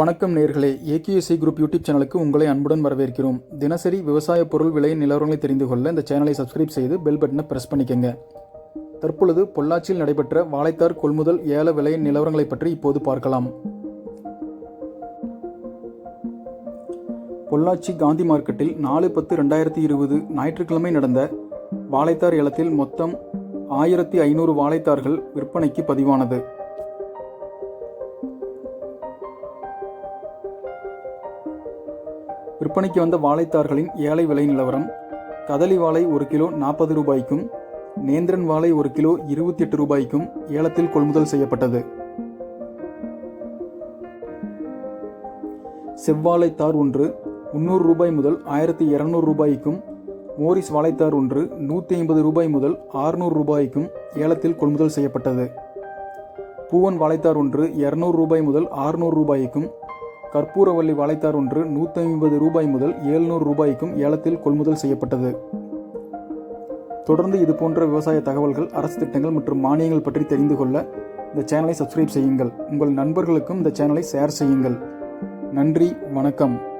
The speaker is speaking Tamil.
வணக்கம் நேர்களே. ஏகேஎஸ்சி குரூப் யூடியூப் சேனலுக்கு உங்களை அன்புடன் வரவேற்கிறோம். தினசரி விவசாய பொருள் விலை நிலவரங்களை தெரிந்து கொள்ள இந்த சேனலை சப்ஸ்கிரைப் செய்து பெல் பட்டனை பிரஸ் பண்ணிக்கங்க. தற்பொழுது பொள்ளாச்சியில் நடைபெற்ற வாழைத்தார் கொள்முதல் ஏல விலை நிலவரங்களை பற்றி இப்போது பார்க்கலாம். பொள்ளாச்சி காந்தி மார்க்கெட்டில் நாலு பத்து ரெண்டாயிரத்தி இருபது ஞாயிற்றுக்கிழமை நடந்த வாழைத்தார் ஏலத்தில் மொத்தம் ஆயிரத்தி ஐநூறு வாழைத்தார்கள் விற்பனைக்கு பதிவானது. விற்பனைக்கு வந்த வாழைத்தார்களின் ஏழை விலை நிலவரம். கதலி வாழை ஒரு கிலோ நாற்பது ரூபாய்க்கும் நேந்திரன் வாழை ஒரு கிலோ இருபத்தி எட்டு ரூபாய்க்கும் ஏலத்தில் கொள்முதல் செய்யப்பட்டது. செவ்வாழைத்தார் ஒன்று முந்நூறு ரூபாய் முதல் ஆயிரத்தி இரநூறு ரூபாய்க்கும் மோரிஸ் வாழைத்தார் ஒன்று நூற்றி ஐம்பது ரூபாய் முதல் ஆறுநூறு ரூபாய்க்கும் ஏலத்தில் கொள்முதல் செய்யப்பட்டது. பூவன் வாழைத்தார் ஒன்று இரநூறு ரூபாய் முதல் ஆறுநூறு ரூபாய்க்கும் கற்பூரவள்ளி வாழைத்தார் ஒன்று நூற்றி ஐம்பது ரூபாய் முதல் ஏழ்நூறு ரூபாய்க்கும் ஏலத்தில் கொள்முதல் செய்யப்பட்டது. தொடர்ந்து இது போன்ற விவசாய தகவல்கள் அரசு திட்டங்கள் மற்றும் மானியங்கள் பற்றி தெரிந்து கொள்ள இந்த சேனலை சப்ஸ்கிரைப் செய்யுங்கள். உங்கள் நண்பர்களுக்கும் இந்த சேனலை ஷேர் செய்யுங்கள். நன்றி வணக்கம்.